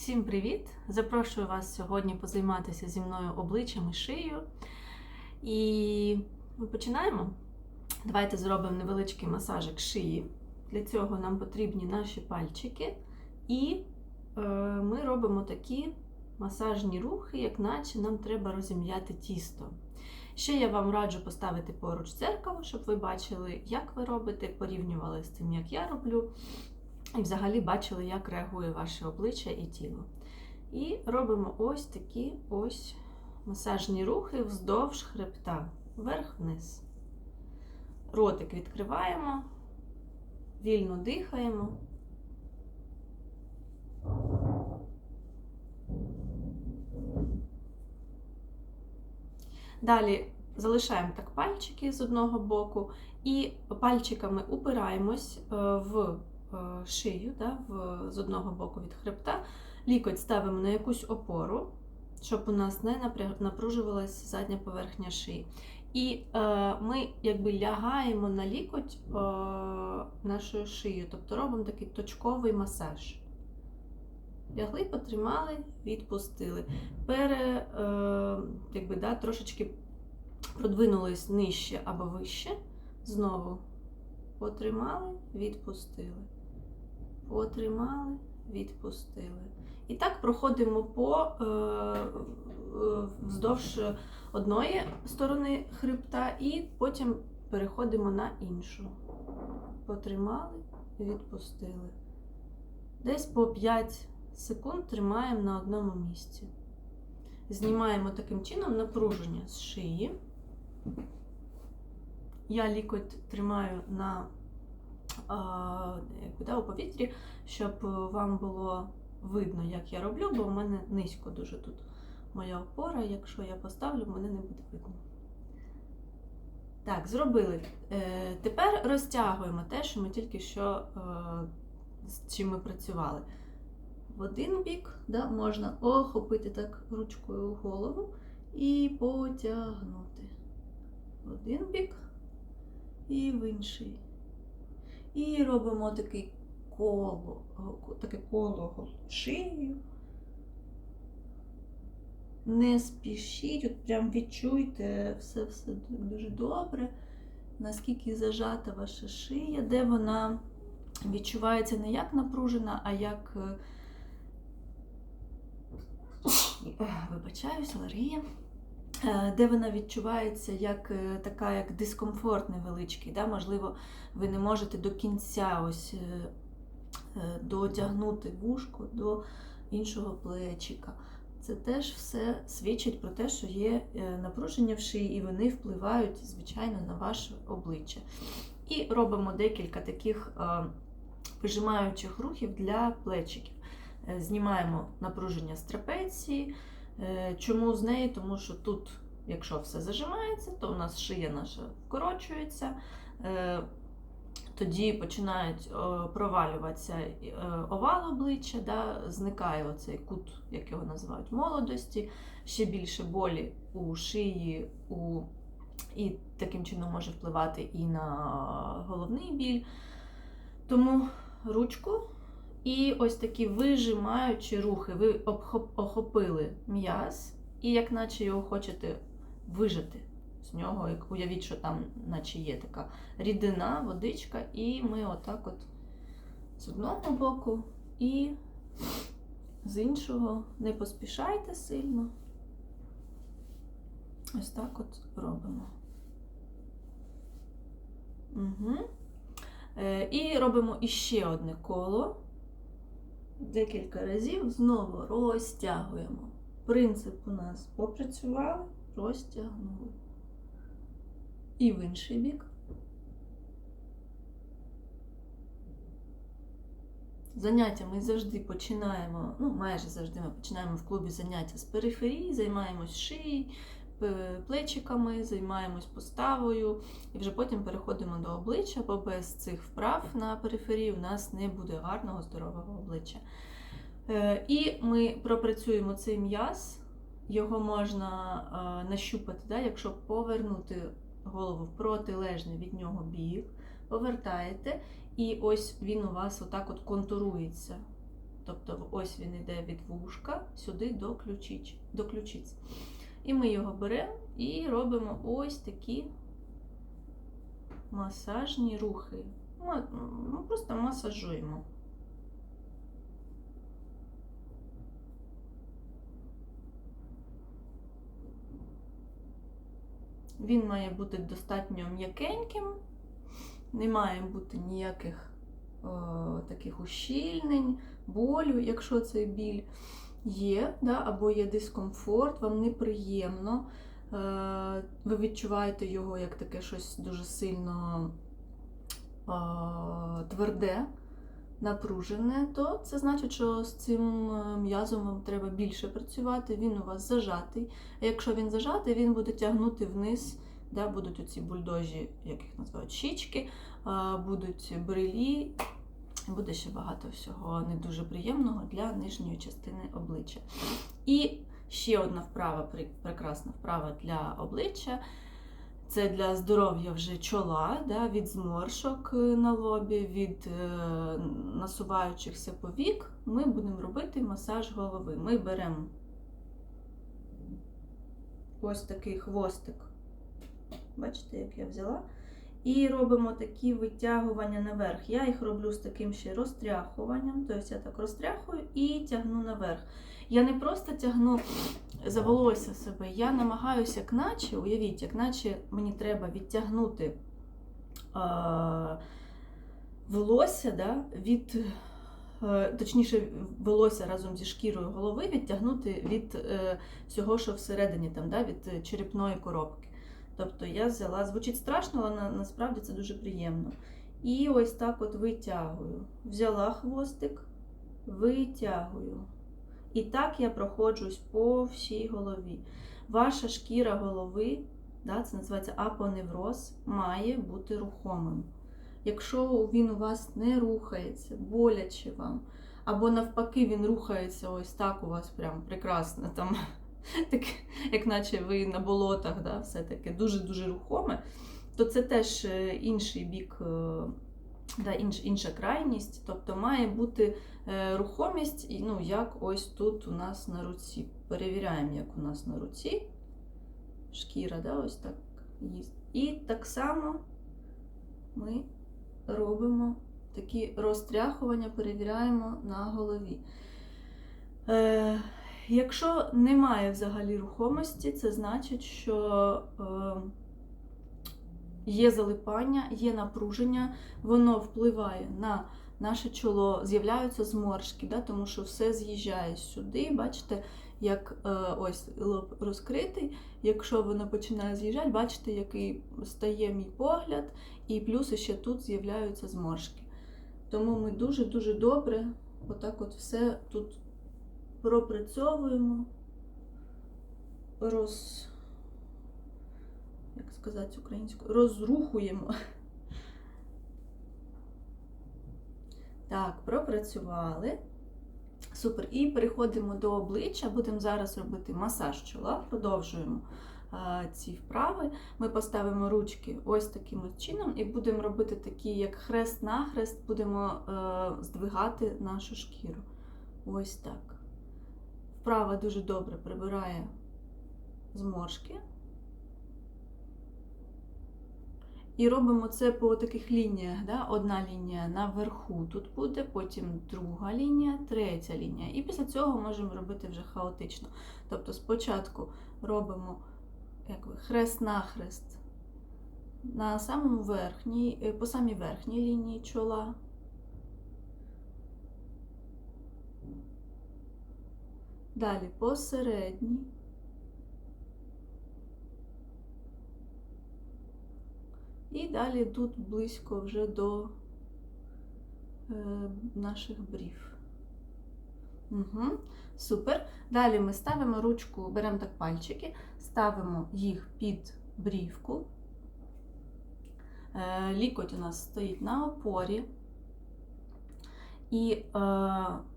Всім привіт! Запрошую вас сьогодні позайматися зі мною обличчям і шиєю. І ми починаємо. Давайте зробимо невеличкий масажик шиї. Для цього нам потрібні наші пальчики. І е, ми робимо такі масажні рухи, як наче нам треба розім'яти тісто. Ще я вам раджу поставити поруч дзеркало, щоб ви бачили, як ви робите, порівнювали з тим, як я роблю. І взагалі бачили, як реагує ваше обличчя і тіло. І робимо ось такі ось масажні рухи вздовж хребта, вверх-вниз. Ротик відкриваємо, вільно дихаємо. Далі залишаємо так пальчики з одного боку, і пальчиками упираємось е, в шию да, в, з одного боку від хребта. Лікоть ставимо на якусь опору, щоб у нас не напружувалася задня поверхня шиї. І е, ми якби лягаємо на лікоть е, нашою шиєю, тобто робимо такий точковий масаж. Лягли, потримали, відпустили. Пере, е, якби, да, трошечки продвинулись нижче або вище. Знову потримали, відпустили. Потримали, відпустили. І так проходимо по е, вздовж одної сторони хребта, і потім переходимо на іншу. Потримали, відпустили. Десь по 5 секунд тримаємо на одному місці. Знімаємо таким чином напруження з шиї. Я лікоть тримаю на якби, у повітрі, щоб вам було видно, як я роблю, бо в мене низько дуже тут моя опора. Якщо я поставлю, мене не буде видно. Так, зробили. Е, тепер розтягуємо те, що ми тільки що е, з чим ми працювали. В один бік да, можна охопити так ручкою голову і потягнути. В один бік і в інший. І робимо такий коло, таке коло шиєю. Не спішіть, от прям відчуйте все, все дуже добре, наскільки зажата ваша шия, де вона відчувається не як напружена, а як. е, Вибачаюсь, алергія. Е, Де вона відчувається як е, така, як дискомфорт невеличкий. Да? Можливо, ви не можете до кінця ось е, дотягнути вушко до іншого плечика. Це теж все свідчить про те, що є напруження в шиї, і вони впливають, звичайно, на ваше обличчя. І робимо декілька таких вижимаючих рухів для плечиків. Знімаємо напруження з трапеції. Е, Чому з неї? Тому що тут, якщо все зажимається, то у нас шия наша вкорочується. Е, Тоді починають е, провалюватися овал обличчя, да, зникає оцей кут, як його називають, молодості, ще більше болі у шиї, у... і таким чином може впливати і на головний біль. Тому ручку і ось такі вижимаючі рухи. Ви охопили м'яз, і як наче його хочете вижити з нього, як уявіть, що там наче є така рідина, водичка, і ми отак от з одного боку і з іншого не поспішайте сильно. Ось так от робимо. Угу. І робимо іще одне коло. Декілька разів знову розтягуємо. Принцип у нас попрацювали, розтягнули. І в інший бік. Заняття ми завжди починаємо, ну майже завжди ми починаємо в клубі заняття з периферії, займаємось шиєю, плечиками, займаємось поставою і вже потім переходимо до обличчя, бо без цих вправ на периферії у нас не буде гарного здорового обличчя. Е, І ми пропрацюємо цей м'яз, його можна е, нащупати, да, якщо повернути голову в протилежний від нього бік, повертаєте, і ось він у вас отак от контурується. Тобто ось він йде від вушка сюди до, ключич, до ключиць. І ми його беремо і робимо ось такі масажні рухи. Ми, ну, просто масажуємо. Він має бути достатньо м'якеньким, не має бути ніяких о, таких ущільнень, болю, якщо цей біль є, да, або є дискомфорт, вам неприємно, е, ви відчуваєте його як таке щось дуже сильно тверде, напружене, то це значить, що з цим е, м'язом вам треба більше працювати, він у вас зажатий. А якщо він зажатий, він буде тягнути вниз, да, будуть оці бульдожі, як їх називають, щічки, будуть брелі, буде ще багато всього не дуже приємного для нижньої частини обличчя. І ще одна вправа, прекрасна вправа для обличчя. Це для здоров'я вже чола, да, від зморшок е, на лобі, від е, насуваючихся повік. Ми будемо робити масаж голови. Ми беремо ось такий хвостик. Бачите, як я взяла. І робимо такі витягування наверх. Я їх роблю з таким ще розтряхуванням. Тобто я так розтряхую і тягну наверх. Я не просто тягну за волосся себе, я намагаюся, як наче, уявіть, як наче мені треба відтягнути а, волосся да, від. е, Точніше, волосся разом зі шкірою голови відтягнути від е, всього, що всередині, там, да, від е, черепної коробки. Тобто я взяла, звучить страшно, але на, насправді це дуже приємно. І ось так от витягую. Взяла хвостик, витягую. І так я проходжусь по всій голові. Ваша шкіра голови, да, це називається апоневроз, має бути рухомим. Якщо він у вас не рухається, боляче вам, або навпаки, він рухається ось так у вас прям прекрасно, там, так, як наче ви на болотах, да, все таке дуже-дуже рухоме, то це теж е, інший бік, е, да, інш, інша крайність. Тобто має бути е, рухомість, ну, як ось тут у нас на руці. Перевіряємо, як у нас на руці. Шкіра, да, ось так їсть. І так само ми робимо такі розтряхування, перевіряємо на голові. Якщо немає взагалі рухомості, це значить, що е, є залипання, є напруження, воно впливає на наше чоло, з'являються зморшки, да, тому що все з'їжджає сюди. Бачите, як е, ось лоб розкритий. Якщо воно починає з'їжджати, бачите, який стає мій погляд, і плюс ще тут з'являються зморшки. Тому ми дуже-дуже добре отак от все тут пропрацьовуємо, роз, як сказати українською, розрухуємо. Так, пропрацювали. Супер. І переходимо до обличчя. Будемо зараз робити масаж чола. Продовжуємо а, ці вправи. Ми поставимо ручки ось таким от чином і будемо робити такі, як хрест-нахрест, будемо е, здвигати нашу шкіру. Ось так. Вправа дуже добре прибирає зморшки. І робимо це по таких лініях. Да? Одна лінія наверху тут буде, потім друга лінія, третя лінія. І після цього можемо робити вже хаотично. Тобто спочатку робимо як ви, хрест-нахрест на самому верхній, е, по самій верхній лінії чола. Далі посередній. І далі тут близько вже до е, наших брів. Угу, супер. Далі ми ставимо ручку, беремо так пальчики, ставимо їх під брівку. Е, лікоть у нас стоїть на опорі. І е,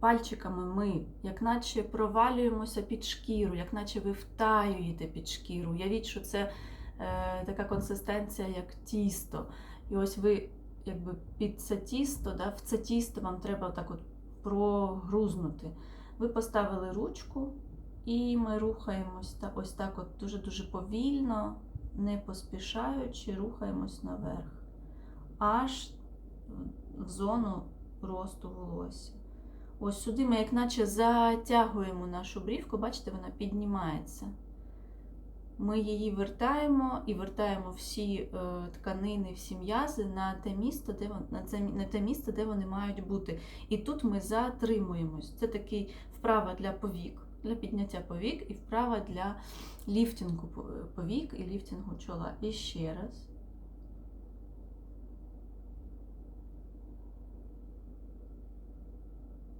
пальчиками ми, як наче провалюємося під шкіру, як наче ви втаюєте під шкіру. Уявіть, що це е, така консистенція, як тісто. І ось ви якби під це тісто, да, в це тісто вам треба так от прогрузнути. Ви поставили ручку, і ми рухаємось та ось так, от дуже-дуже повільно, не поспішаючи, рухаємось наверх, аж в зону росту волосся. Ось сюди ми, як наче, затягуємо нашу брівку, бачите, вона піднімається. Ми її вертаємо і вертаємо всі е, тканини, всі м'язи на те місце, де вон- на це, на те місце, де вони мають бути. І тут ми затримуємось. Це такий вправа для повік, для підняття повік, і вправа для ліфтингу повік і ліфтингу чола. І ще раз.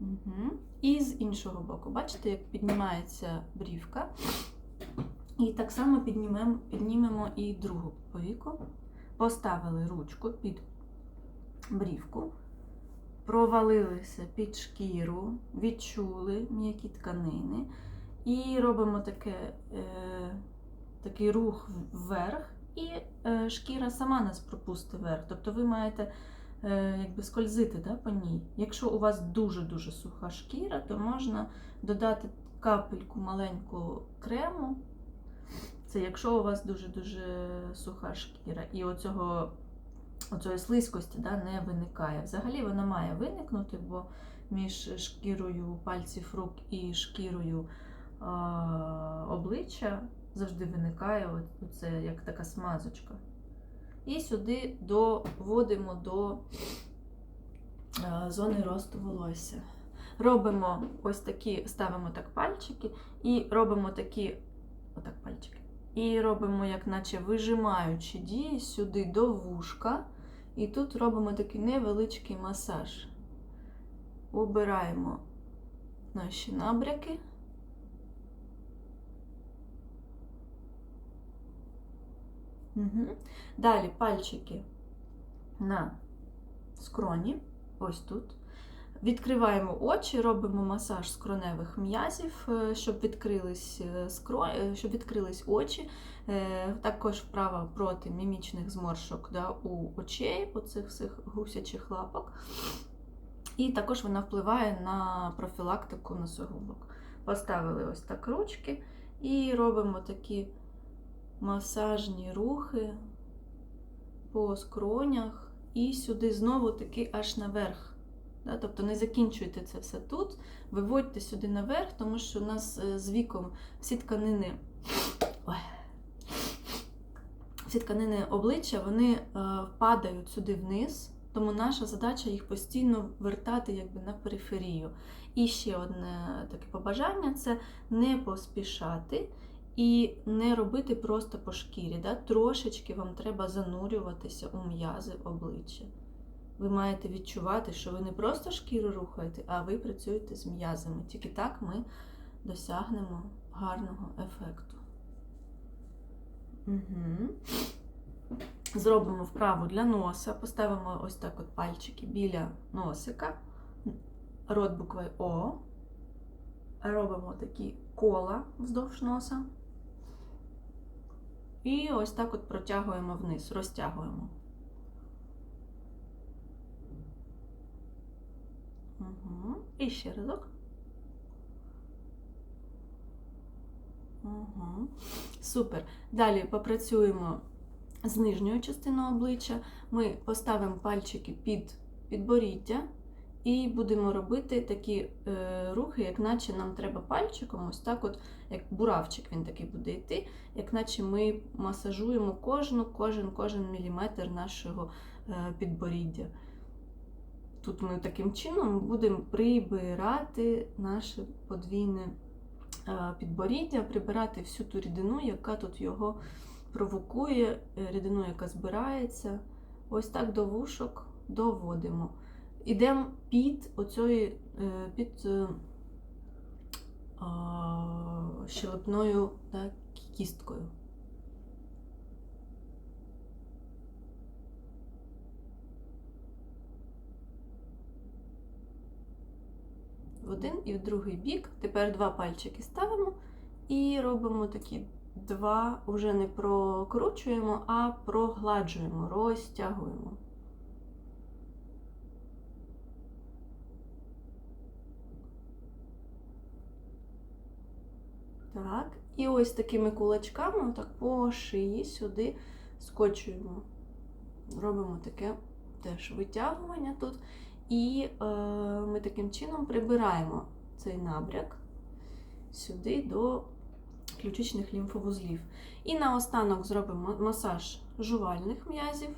Угу. І з іншого боку, бачите, як піднімається брівка. І так само піднімемо, піднімемо і другу повіку. Поставили ручку під брівку, провалилися під шкіру, відчули м'які тканини. І робимо таке, е, такий рух вверх, і е, шкіра сама нас пропустить вверх. Тобто ви маєте якби скользити да, по ній. Якщо у вас дуже-дуже суха шкіра, то можна додати капельку маленьку крему. Це якщо у вас дуже-дуже суха шкіра, і оцього, оцої слизькості да, не виникає. Взагалі вона має виникнути, бо між шкірою пальців рук і шкірою а, обличчя завжди виникає оце, як така смазочка. І сюди доводимо до зони росту волосся. Робимо ось такі, ставимо так пальчики і робимо такі, отак пальчики. І робимо, як наче вижимаючи дії сюди до вушка. І тут робимо такий невеличкий масаж. Убираємо наші набряки. Угу. Далі пальчики на скроні, ось тут. Відкриваємо очі, робимо масаж скроневих м'язів, е, щоб відкрились, е, скро... е, щоб відкрились очі. Також вправа проти мімічних зморшок да, у очей, оцих всіх гусячих лапок. І також вона впливає на профілактику носогубок. Поставили ось так ручки і робимо такі масажні рухи по скронях, і сюди знову таки аж наверх. Тобто не закінчуйте це все тут, виводьте сюди наверх, тому що у нас е, з віком всі тканини. Ой. Всі тканини обличчя вони е, падають сюди вниз, тому наша задача їх постійно вертати якби на периферію. І ще одне таке побажання це не поспішати і не робити просто по шкірі. Да? Трошечки вам треба занурюватися у м'язи обличчя. Ви маєте відчувати, що ви не просто шкіру рухаєте, а ви працюєте з м'язами. Тільки так ми досягнемо гарного ефекту. Угу. Зробимо вправу для носа, поставимо ось так от пальчики біля носика, рот буквою О. Робимо такі кола вздовж носа. І ось так от протягуємо вниз, розтягуємо. Угу. І ще разок. Угу. Супер. Далі попрацюємо з нижньою частиною обличчя. Ми поставимо пальчики під підборіддя і будемо робити такі е, рухи, як наче нам треба пальчиком, ось так, от, як буравчик він такий буде йти, як наче ми масажуємо кожну, кожен, кожен міліметр нашого е, підборіддя. Тут ми таким чином будемо прибирати наше подвійне е, підборіддя, прибирати всю ту рідину, яка тут його провокує, е, рідину, яка збирається. Ось так до вушок доводимо. Ідемо під оцею під е, щелепною да, кісткою. в один і в другий бік. Тепер два пальчики ставимо і робимо такі два, вже не прокручуємо, а прогладжуємо, розтягуємо. Так. І ось такими кулачками, так по шиї сюди скочуємо. Робимо таке теж витягування тут. І е, ми таким чином прибираємо цей набряк сюди до ключичних лімфовузлів. І наостанок зробимо масаж жувальних м'язів.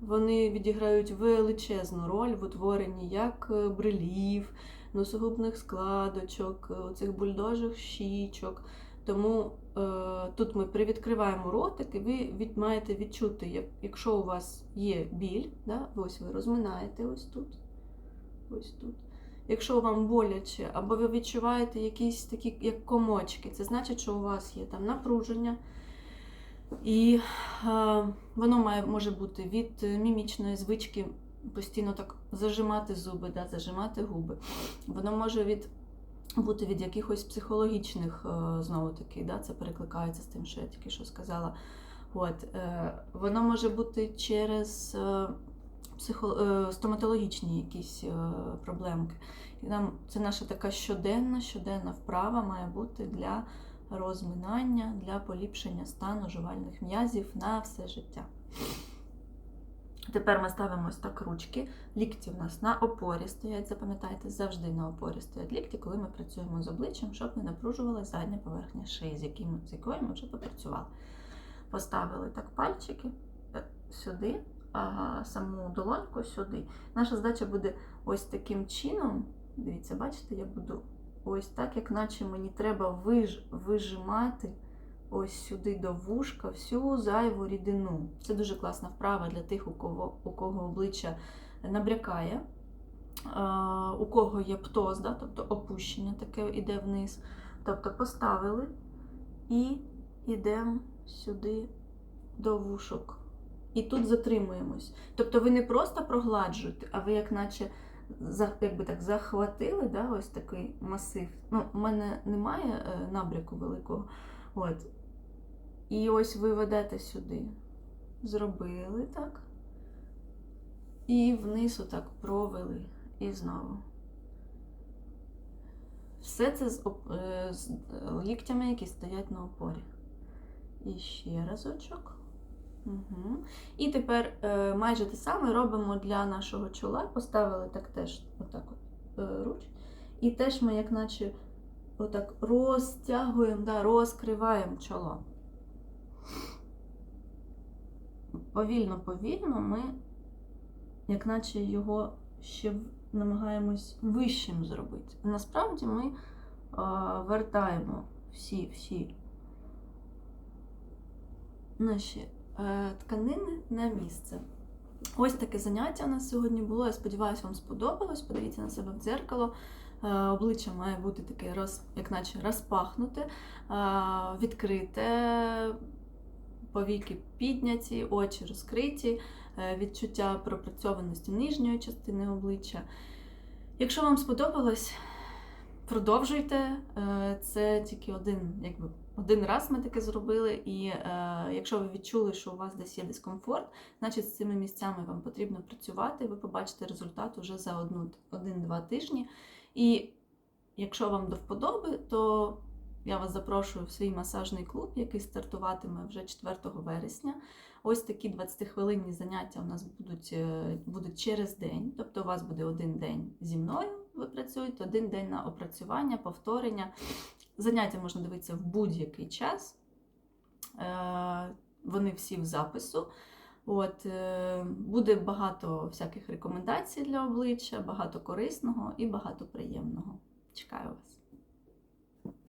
Вони відіграють величезну роль в утворенні як е, брилів, носогубних складочок, е, цих бульдожих щічок. Тому е, тут ми привідкриваємо ротик, і ви від, маєте відчути, як, якщо у вас є біль, да, ось ви розминаєте ось тут. Ось тут. Якщо вам боляче, або ви відчуваєте якісь такі як комочки, це значить, що у вас є там напруження. І е, воно має, може бути від е, мімічної звички постійно так зажимати зуби, да, зажимати губи. Воно може від, бути від якихось психологічних, е, знову таки, да, це перекликається з тим, що я тільки що сказала. От, е, воно може бути через е, психо, стоматологічні якісь проблемки. І нам це наша така щоденна, щоденна вправа має бути для розминання, для поліпшення стану жувальних м'язів на все життя. Тепер ми ставимо ось так ручки. Лікті в нас на опорі стоять, запам'ятайте, завжди на опорі стоять лікті, коли ми працюємо з обличчям, щоб не напружувалася задня поверхня шиї, з, яким, з якою ми вже попрацювали. Поставили так пальчики е, сюди, а саму долоньку сюди. Наша задача буде ось таким чином. Дивіться, бачите, я буду ось так, як наче мені треба виж, вижимати ось сюди до вушка всю зайву рідину. Це дуже класна вправа для тих, у кого, у кого обличчя набрякає, у кого є птоз, да, тобто опущення таке йде вниз. Тобто поставили і йдемо сюди до вушок. І тут затримуємось. Тобто ви не просто прогладжуєте, а ви як наче якби так захватили да, ось такий масив. Ну, у мене немає е, набряку великого. От. І ось ви ведете сюди. Зробили так. І вниз отак провели. І знову. Все це з, оп- е, з е, ліктями, які стоять на опорі. І ще разочок. Угу. І тепер е, майже те саме робимо для нашого чола. Поставили так теж отак от, е, руч. І теж ми, як наче, отак розтягуємо, да, розкриваємо чоло. Повільно, повільно ми, як наче його ще намагаємось вищим зробити. Насправді ми вертаємо всі, всі наші е, тканини на місце. Ось таке заняття у нас сьогодні було. Я сподіваюся, вам сподобалось. Подивіться на себе в дзеркало. Е, Обличчя має бути таке, роз, як наче розпахнуте, е, відкрите, повіки підняті, очі розкриті, е, відчуття пропрацьованості нижньої частини обличчя. Якщо вам сподобалось, продовжуйте. Е, Це тільки один, якби, один раз ми таке зробили. І е, якщо ви відчули, що у вас десь є дискомфорт, значить з цими місцями вам потрібно працювати. Ви побачите результат уже за одну, один-два тижні. І якщо вам до вподоби, то я вас запрошую в свій масажний клуб, який стартуватиме вже 4 вересня. Ось такі 20-хвилинні заняття у нас будуть, е, будуть через день. Тобто у вас буде один день зі мною, ви працюєте, один день на опрацювання, повторення. Заняття можна дивитися в будь-який час. Е, Вони всі в запису. От, е, буде багато всяких рекомендацій для обличчя, багато корисного і багато приємного. Чекаю вас.